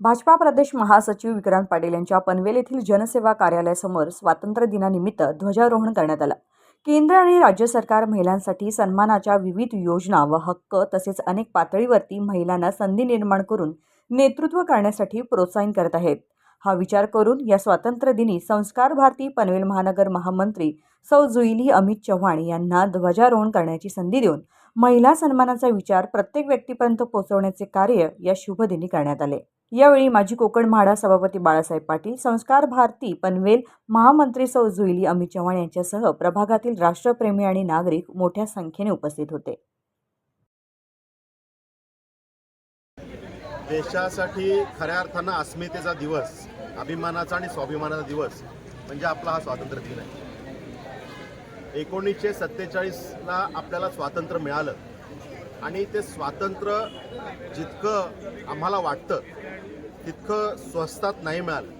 भाजपा प्रदेश महासचिव विक्रांत पाटील यांच्या पनवेल येथील जनसेवा कार्यालयासमोर स्वातंत्र्य दिनानिमित्त ध्वजारोहण करण्यात आलं. केंद्र आणि राज्य सरकार महिलांसाठी सन्मानाच्या विविध योजना व हक्क तसेच अनेक पातळीवरती महिलांना संधी निर्माण करून नेतृत्व करण्यासाठी प्रोत्साहन करत आहेत. हा विचार करून या स्वातंत्र्य दिनी संस्कार भारती पनवेल महानगर महामंत्री सौ जुईली अमित चव्हाण यांना ध्वजारोहण करण्याची संधी देऊन महिला सन्मानाचा विचार प्रत्येक व्यक्तीपर्यंत पोहोचवण्याचे कार्य या शुभदिनी करण्यात आले. यावेळी माजी कोकण म्हाडा सभापती बाळासाहेब पाटील संस्कार भारती पनवेल महामंत्री सौ जुईली अमित चव्हाण यांच्यासह प्रभागातील राष्ट्रप्रेमी आणि नागरिक मोठ्या संख्येने उपस्थित होते. देशासाठी खऱ्या अर्थानं अस्मितेचा दिवस अभिमानाचा आणि स्वाभिमानाचा दिवस म्हणजे आपला हा स्वातंत्र्य दिन आहे. एकोणीसशे सत्तेचाळीसला आपल्याला स्वातंत्र्य मिळालं आणि ते स्वातंत्र्य जितकं आम्हाला वाटतं तितकं स्वस्तात नाही मिळालं.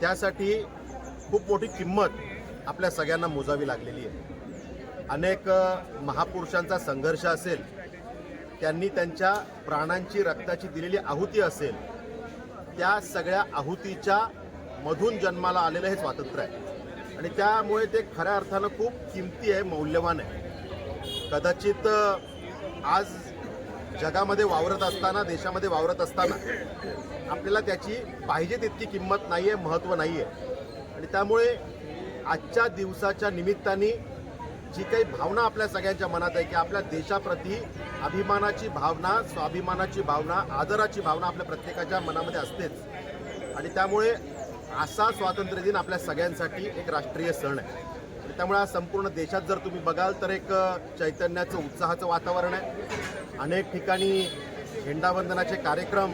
त्यासाठी खूप मोठी किंमत आपल्या सगळ्यांना मोजावी लागलेली आहे. अनेक महापुरुषांचा संघर्ष असेल त्यांनी त्यांच्या प्राणांची रक्ताची दिलेली आहुती असेल त्या सगळ्या आहुतीच्या मधून जन्माला आलेलं हे स्वातंत्र्य आहे. आणि त्यामुळे ते खऱ्या अर्थानं खूप किमती आहे मौल्यवान आहे. कदाचित आज जगामध्ये वावरत असताना देशामध्ये वावरत असताना आपल्याला त्याची पाहिजे तितकी किंमत नाही आहे महत्त्व नाही आहे आणि त्यामुळे आजच्या दिवसाच्या निमित्ताने जी काही भावना आपल्या सगळ्यांच्या मनात आहे की आपल्या देशाप्रती अभिमानाची भावना स्वाभिमानाची भावना आदराची भावना आपल्या प्रत्येकाच्या मनामध्ये असतेच. आणि त्यामुळे असा स्वातंत्र्य दिन आपल्या सगळ्यांसाठी एक राष्ट्रीय सण आहे. त्यामुळे आज संपूर्ण देशात जर तुम्ही बघाल तर एक चैतन्याचं उत्साहाचं वातावरण आहे. अनेक ठिकाणी झेंडावंदनाचे कार्यक्रम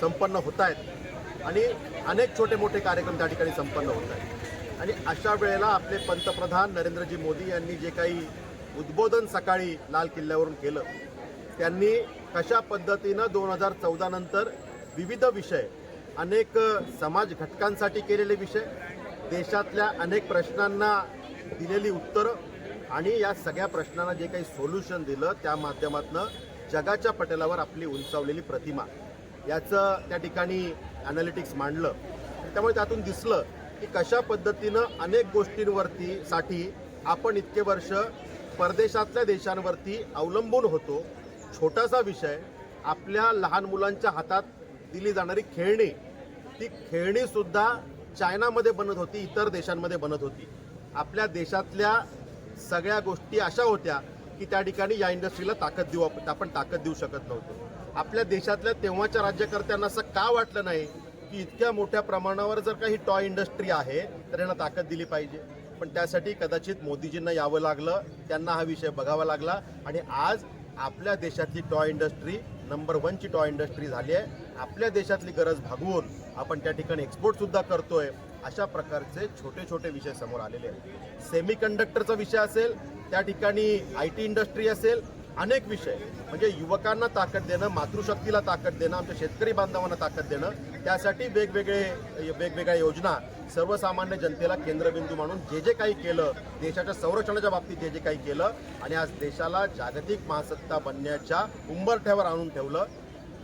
संपन्न होत आहेत आणि अनेक छोटे मोठे कार्यक्रम त्या ठिकाणी संपन्न होत आहेत आणि अशा वेळेला आपले पंतप्रधान नरेंद्रजी मोदी यांनी जे काही उद्बोधन सकाळी लाल किल्ल्यावरून केलं त्यांनी कशा पद्धतीनं दोन हजार चौदा नंतर विविध विषय अनेक समाज घटकांसाठी केलेले विषय देशातल्या अनेक प्रश्नांना दिलेली उत्तरं आणि या सगळ्या प्रश्नांना जे काही सोल्युशन दिलं त्या माध्यमातनं जगाच्या पटलावर आपली उंचावलेली प्रतिमा. याचं त्या ठिकाणी अनालिटिक्स मांडलं. त्यामुळे त्यातून दिसलं की कशा पद्धतीनं अनेक गोष्टींवरती साठी आपण इतके वर्ष परदेशातल्या देशांवरती अवलंबून होतो. छोटासा विषय आपल्या लहान मुलांच्या हातात दिली जाणारी खेळणी ती खेळणीसुद्धा चायनामध्ये बनत होती इतर देशांमध्ये बनत होती. आपल्या देशातल्या सगळ्या गोष्टी अशा होत्या की त्या ठिकाणी या इंडस्ट्रीला ताकद देऊ आपण ताकद देऊ शकत नव्हतो. आपल्या देशातल्या तेव्हाच्या राज्यकर्त्यांना असं का वाटलं नाही की इतक्या मोठ्या प्रमाणावर जर काही टॉय इंडस्ट्री आहे तर यांना ताकद दिली पाहिजे. पण त्यासाठी कदाचित मोदीजींना यावं लागलं त्यांना हा विषय बघावा लागला आणि आज आपल्या देशातली टॉय इंडस्ट्री नंबर वनची टॉय इंडस्ट्री झाली आहे. आपल्या देशातली गरज भागवून आपण त्या ठिकाणी एक्सपोर्टसुद्धा करतो करतोय. अशा प्रकारचे छोटे छोटे विषय समोर आलेले आहेत. सेमी कंडक्टरचा विषय असेल त्या ठिकाणी आय टी इंडस्ट्री असेल अनेक विषय. म्हणजे युवकांना ताकद देणं मातृशक्तीला ताकद देणं आमच्या शेतकरी बांधवांना ताकद देणं त्यासाठी वेगवेगळे वेगवेगळ्या योजना सर्वसामान्य जनतेला केंद्रबिंदू मानून जे जे काही केलं देशाच्या संरक्षणाच्या बाबतीत जे जे काही केलं आणि आज देशाला जागतिक महासत्ता बनण्याच्या उंबरठ्यावर आणून ठेवलं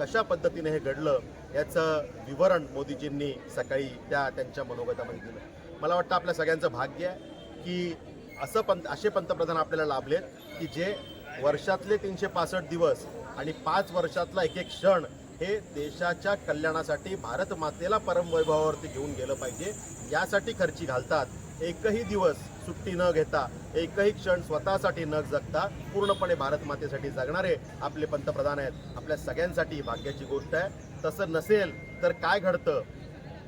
कशा पद्धतीने हे घडलं याचं विवरण मोदीजींनी सकाळी त्या त्यांच्या मनोगतामध्ये दिलं. मला वाटतं आपल्या सगळ्यांचं भाग्य आहे की असं पंत असे पंतप्रधान आपल्याला लाभलेत की जे वर्षातले तीनशे पासष्ट दिवस आणि पाच वर्षातला एक एक क्षण हे देशाच्या कल्याणासाठी भारत मातेला परमवैभवावरती घेऊन गेलं पाहिजे. यासाठी खर्ची घालतात. एकही दिवस सुट्टी न घेता एकही क्षण स्वतःसाठी न जगता पूर्णपणे भारत मातेसाठी जगणारे आपले पंतप्रधान आहेत. आपल्या सगळ्यांसाठी भाग्याची गोष्ट आहे. तसं नसेल तर काय घडतं?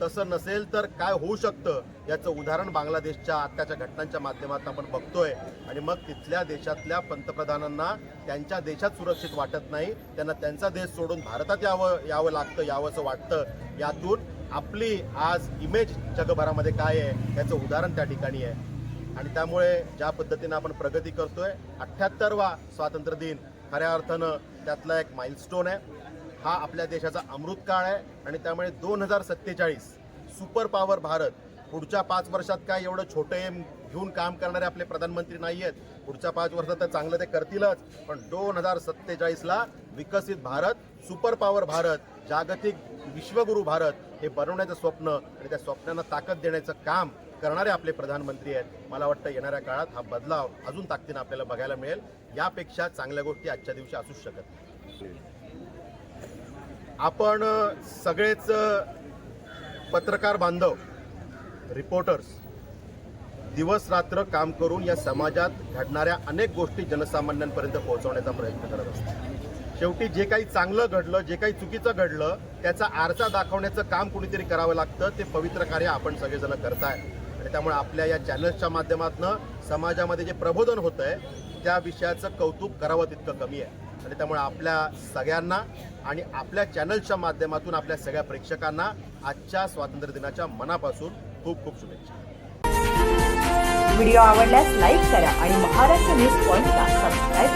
तसं नसेल तर काय होऊ शकतं? याचं उदाहरण बांगलादेशच्या आत्ताच्या घटनांच्या माध्यमातून आपण बघतोय. आणि मग तिथल्या देशातल्या पंतप्रधानांना त्यांच्या देशात सुरक्षित वाटत नाही. त्यांना त्यांचा देश सोडून भारतात यावं यावं लागतं यावंसं वाटतं. यातून आपली आज इमेज जगभरामध्ये काय आहे? याचं उदाहरण त्या ठिकाणी आहे. आणि त्यामुळे ज्या पद्धतीनं आपण प्रगती करतोय अठ्ठ्याहत्तरवा स्वातंत्र्य दिन खऱ्या अर्थानं त्यातला एक माइलस्टोन आहे. हा आपल्या देशाचा अमृतकाळ आहे आणि त्यामुळे दोन हजार सत्तेचाळीस सुपर पॉवर भारत पुढच्या पाच वर्षात काय एवढं छोटं एम घेऊन काम करणारे आपले प्रधानमंत्री नाही आहेत. पुढच्या पाच वर्षात तर चांगलं ते करतीलच. पण दोन हजार सत्तेचाळीसला विकसित भारत सुपर पॉवर भारत जागतिक विश्वगुरू भारत हे बनवण्याचं स्वप्न आणि त्या स्वप्नांना ताकद देण्याचं काम करणारे आपले प्रधानमंत्री आहेत. मला वाटतं येणाऱ्या काळात हा बदलाव अजून ताकदीनं आपल्याला बघायला मिळेल. यापेक्षा चांगल्या गोष्टी आजच्या दिवशी असूच शकत आपण सगळेच पत्रकार बांधव रिपोर्टर्स दिवस रात्र काम करून या समाजात घडणाऱ्या अनेक गोष्टी जनसामान्यांपर्यंत पोहोचवण्याचा प्रयत्न करत असतो. शेवटी जे काही चांगलं घडलं जे काही चुकीचं घडलं त्याचा आरसा दाखवण्याचं काम कुणीतरी करावं लागतं ते पवित्र कार्य आपण सगळेजण करताय आणि त्यामुळे आपल्या या चॅनल्सच्या माध्यमातून समाजामध्ये जे प्रबोधन होत आहे त्या विषयाचं कौतुक करावं तितकं कमी आहे. आणि त्यामुळे आपल्या सगळ्यांना आणि आपल्या चॅनलच्या माध्यमातून आपल्या सगळ्या प्रेक्षकांना आजच्या स्वातंत्र्य दिनाच्या मनापासून खूप खूप शुभेच्छा. व्हिडिओ आवडल्यास लाईक करा आणि महाराष्ट्र न्यूज पॉइंटला सबस्क्राईब